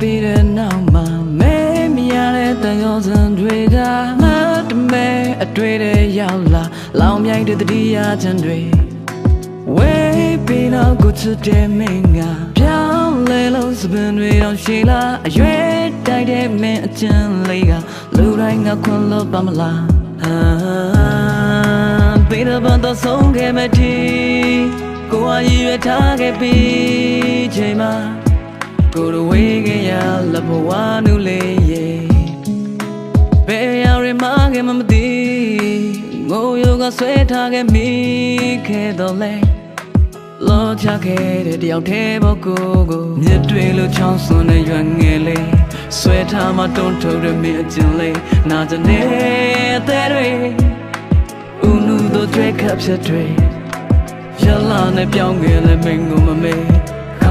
ပြီးတဲ့နောက်မှာမဲမရတဲ့တန်ရောစံတွေကမတ်တမဲအတွေ့တွေရောက်လာလောင်မြိုက်တဲ့တတိယချမ်းတွေဝေးပြီးတော့ကိုချစ်တဲ့မင်းကပြောင်းလဲလို့စပင်တွေတော့ရှိလာအရွယ်တိုက်တဲ့မင်းအချမ်းလေးကလူတိုင်းကခွန်လို့ပါမလားဟာပြီးတော့ဘန်တော့ဆုံးခဲ့မတီကိုယ်အရည်ရွယ်ထားခဲ့ပြီးချိန်မှာ ကိုယ်တော်ဝေးခင်ရလဘဝနုလေးရေဘယ်ရရမခင်မမသိငိုယောကဆွဲထားခဲ့မိခဲ့တော့လဲလောချခဲ့တဲ့တယောက်တည်းဘောကိုကိုမြစ်တွေလိုချောင်းစွန်းတဲ့ရွက်ငယ်လေးဆွဲထားမှတွန်းထုတ်တဲ့မင်းအကျဉ်လေးနာကြနေတဲ့တွေဦးနုတို့ကြွဲခပ်ဖြစ်တွေရလာနဲ့ပြောင်းခဲ့လဲမင်းကိုမမေး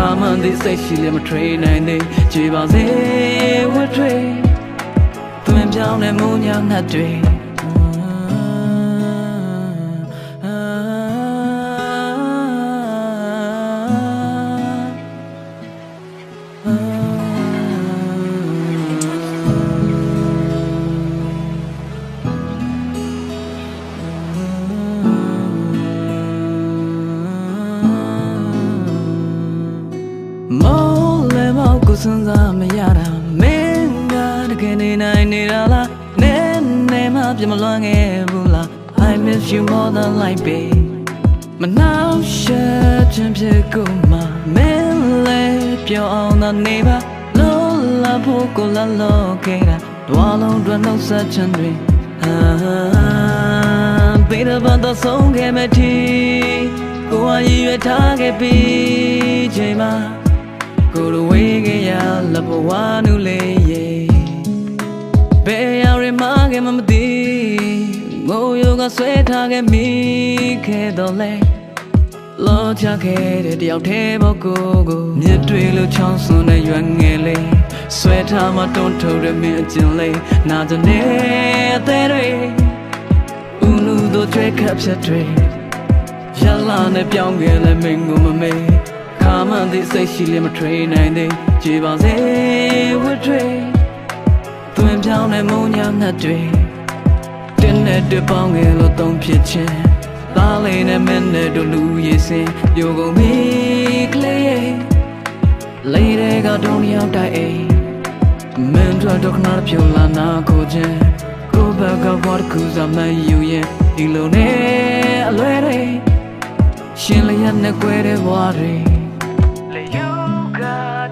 ခါမှန်သည်စိတ်ရှိလဲမထွေးနိုင်သေးကြည်ပါစေဝတ်ထွေးသွင်ပြောင်းတဲ့မုံညာငတ်တွေ စဉ်းစားမရတာမင်းကတကယ်နေနိုင်နေတာလားနဲနဲမှပြမလွန်ခဲ့ဘူးလား I miss you more than life babe မနှောက်ရှက်ခြင်းဖြစ်ကိုမှမင်းလဲပြောအောင်သာနေပါလို့လာဖို့ကိုလာလို့ခဲ့တာတွားလုံးတွနှုတ်ဆက်ခြင်းတွေဟာဘေးတော့တော့ဆုံးခဲ့မထီကိုယ်အရည်ရွယ်ထားခဲ့ပြီးချိန်မှာကိုယ်တော်ဝေးခင်ရလ ဘဝနုလေးရေဘယ်ရရမခင်မမသိငိုယောကဆွဲထားခဲ့မိခဲ့တော့လဲလောချခဲ့တဲ့တယောက်တည်းဘောကိုကိုမြစ်တွေလိုချောင်းစွန်းတဲ့ရွက်ငယ်လေးဆွဲထားမှတွန်းထုတ်တဲ့မင်းအကျဉ်လေးနာကြနေတဲ့တွေဦးလူတို့ကြွဲခပ်ဖြစ်တွေရလာနဲ့ပြောင်းခဲ့လဲမင်းကိုမမေး ခါမှန်သည်စိတ်ရှိလဲမထွေးနိုင်သေးကြည်ပါစေဝတ်ထွေးသွင်ပြောင်းတဲ့မုံညာငတ်တွေတင်းနဲ့တပေါင်းခဲ့လို့တုံးဖြစ်ခြင်းသားလေးနဲ့မင်းနဲ့တို့လူရည်စင်ပြိုကုန်ပြီကလေးလေးတွေကတုံးရောက်တိုက်အိမ်မင်းတို့တော့ခဏဖြူလာနာကိုခြင်းကိုဘက်ကဘော်ကူစမယူရင်ဒီလိုနဲ့အလွဲတွေရှင်လျက်နဲ့ကွဲတဲ့ဘဝတွေ လေယူက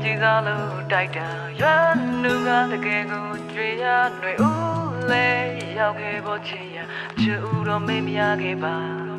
ကြည်စားလို့တိုက်တာရွမ်းနုကတကယ်ကိုကြွေရຫນွေဦးလေရောက်ခဲ့ဖို့ချင်ရချူတော့မေ့မရခဲ့ပါ